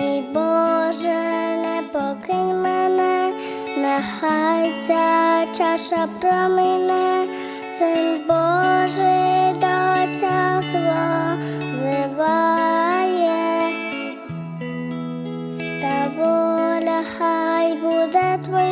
мій Боже, не покинь мене, нехай ця чаша промине, син Божий до ця зливає, та воля хай буде твоя.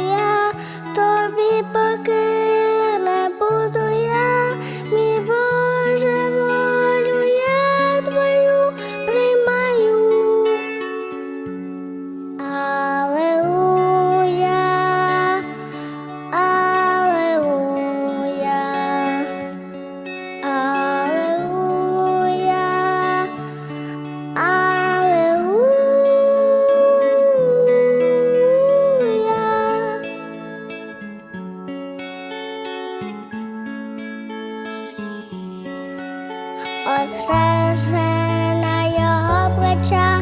Осержена його плеча,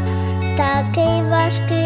такий важкий